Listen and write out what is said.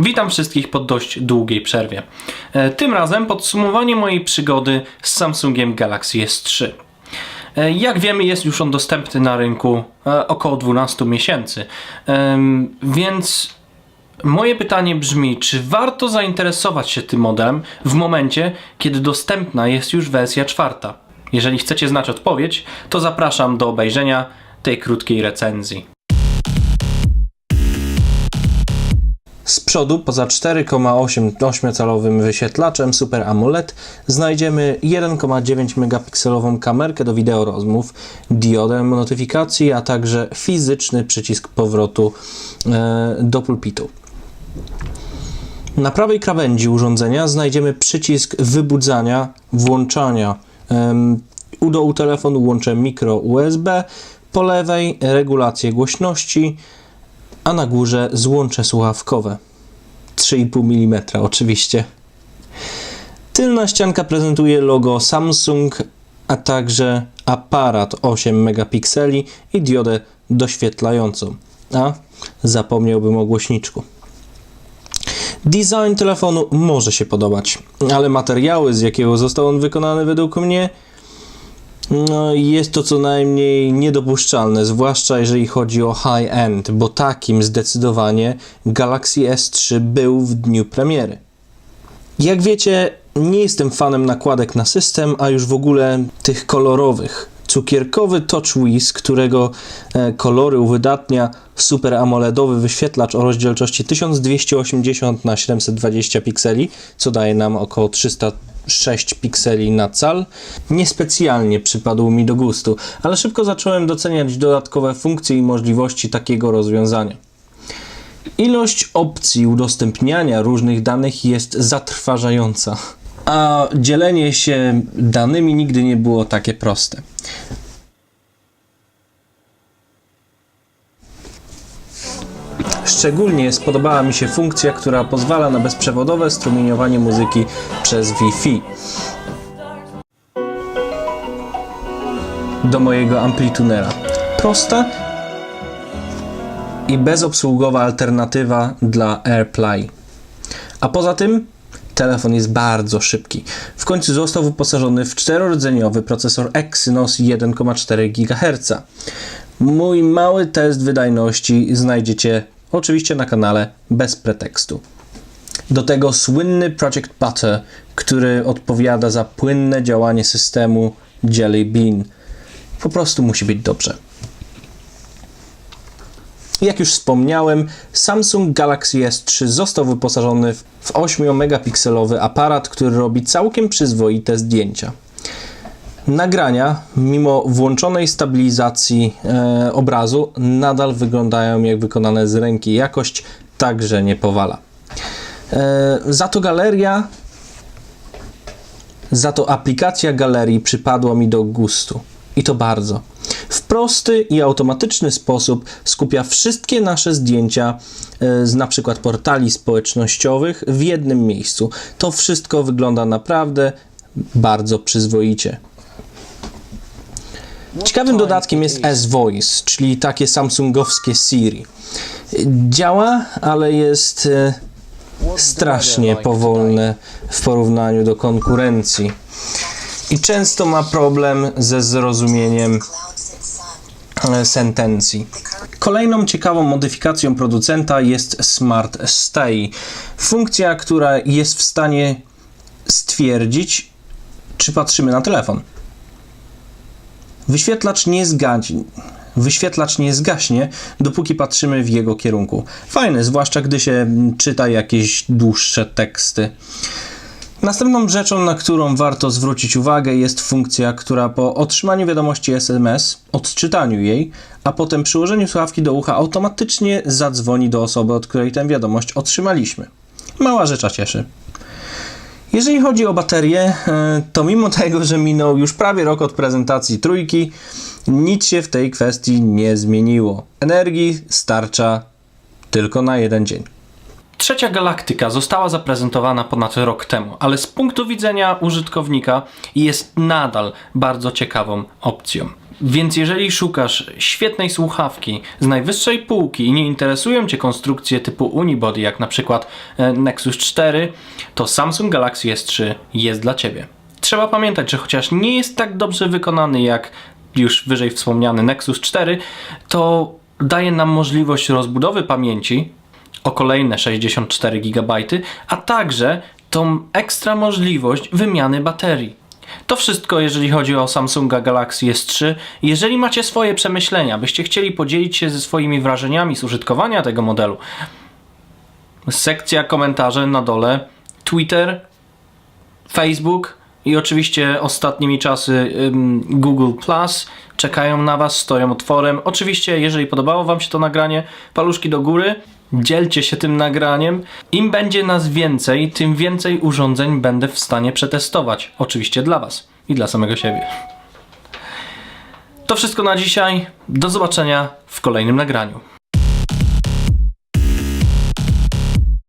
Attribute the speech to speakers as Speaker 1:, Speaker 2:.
Speaker 1: Witam wszystkich po dość długiej przerwie. E, Tym razem podsumowanie mojej przygody z Samsungiem Galaxy S3. E, Jak wiemy, jest już on dostępny na rynku e, około 12 miesięcy. Więc moje pytanie brzmi, czy warto zainteresować się tym modelem w momencie, kiedy dostępna jest już wersja czwarta? Jeżeli chcecie znać odpowiedź, to zapraszam do obejrzenia tej krótkiej recenzji.
Speaker 2: Z przodu, poza 4,8-calowym wyświetlaczem Super AMOLED, znajdziemy 1,9 megapikselową kamerkę do wideo rozmów, diodę notyfikacji, a także fizyczny przycisk powrotu e, do pulpitu. Na prawej krawędzi urządzenia znajdziemy przycisk wybudzania, włączania u do u telefonu łączem mikro USB, po lewej regulację głośności, a na górze złącze słuchawkowe. 3,5 mm oczywiście. Tylna ścianka prezentuje logo Samsung, a także aparat 8 megapikseli i diodę doświetlającą. A zapomniałbym o głośniczku. Design telefonu może się podobać, ale materiały, z jakiego został on wykonany według mnie, no, jest to co najmniej niedopuszczalne, zwłaszcza jeżeli chodzi o high-end, bo takim zdecydowanie Galaxy S3 był w dniu premiery. Jak wiecie, nie jestem fanem nakładek na system, a już w ogóle tych kolorowych. Cukierkowy TouchWiz, którego e, kolory uwydatnia Super AMOLEDowy wyświetlacz o rozdzielczości 1280 na 720 pikseli, co daje nam około 306 pikseli na cal, niespecjalnie przypadł mi do gustu, ale szybko zacząłem doceniać dodatkowe funkcje i możliwości takiego rozwiązania. Ilość opcji udostępniania różnych danych jest zatrważająca, a dzielenie się danymi nigdy nie było takie proste. Szczególnie spodobała mi się funkcja, która pozwala na bezprzewodowe strumieniowanie muzyki przez Wi-Fi. Do mojego amplitunera. Prosta i bezobsługowa alternatywa dla AirPlay. A poza tym telefon jest bardzo szybki. W końcu został wyposażony w czterorodzeniowy procesor Exynos 1,4 GHz. Mój mały test wydajności znajdziecie oczywiście na kanale bez pretekstu. Do tego słynny Project Butter, który odpowiada za płynne działanie systemu Jelly Bean. Po prostu musi być dobrze. Jak już wspomniałem, Samsung Galaxy S3 został wyposażony w 8-megapikselowy aparat, który robi całkiem przyzwoite zdjęcia. Nagrania, mimo włączonej stabilizacji e, obrazu, nadal wyglądają jak wykonane z ręki. Jakość także nie powala. E, za to galeria, za to aplikacja galerii przypadła mi do gustu. I to bardzo. W prosty i automatyczny sposób skupia wszystkie nasze zdjęcia e, z na przykład portali społecznościowych w jednym miejscu. To wszystko wygląda naprawdę bardzo przyzwoicie. Ciekawym dodatkiem jest S-Voice, czyli takie samsungowskie Siri. Działa, ale jest e, strasznie powolne w porównaniu do konkurencji. I często ma problem ze zrozumieniem e, sentencji. Kolejną ciekawą modyfikacją producenta jest Smart Stay. Funkcja, która jest w stanie stwierdzić, czy patrzymy na telefon. Wyświetlacz nie zgaśnie. Wyświetlacz nie zgaśnie, dopóki patrzymy w jego kierunku. Fajne, zwłaszcza gdy się mm, czyta jakieś dłuższe teksty. Następną rzeczą, na którą warto zwrócić uwagę, jest funkcja, która po otrzymaniu wiadomości SMS, odczytaniu jej, a potem przyłożeniu słuchawki do ucha automatycznie zadzwoni do osoby, od której tę wiadomość otrzymaliśmy. Mała rzecz cieszy. Jeżeli chodzi o baterię, e, to mimo tego, że minął już prawie rok od prezentacji trójki, nic się w tej kwestii nie zmieniło. Energii starcza tylko na jeden dzień.
Speaker 1: Trzecia galaktyka została zaprezentowana ponad rok temu, ale z punktu widzenia użytkownika jest nadal bardzo ciekawą opcją. Więc jeżeli szukasz świetnej słuchawki z najwyższej półki i nie interesują Cię konstrukcje typu Unibody, jak na przykład e, Nexus 4, to Samsung Galaxy S3 jest dla Ciebie. Trzeba pamiętać, że chociaż nie jest tak dobrze wykonany jak już wyżej wspomniany Nexus 4, to daje nam możliwość rozbudowy pamięci o kolejne 64 GB, a także tą ekstra możliwość wymiany baterii. To wszystko, jeżeli chodzi o Samsunga Galaxy S3. Jeżeli macie swoje przemyślenia, byście chcieli podzielić się ze swoimi wrażeniami z użytkowania tego modelu, sekcja komentarzy na dole, Twitter, Facebook i oczywiście ostatnimi czasy ym, Google Plus czekają na Was, stoją otworem. Oczywiście, jeżeli podobało Wam się to nagranie, paluszki do góry, dzielcie się tym nagraniem. Im będzie nas więcej, tym więcej urządzeń będę w stanie przetestować. Oczywiście dla Was i dla samego siebie. To wszystko na dzisiaj. Do zobaczenia w kolejnym nagraniu.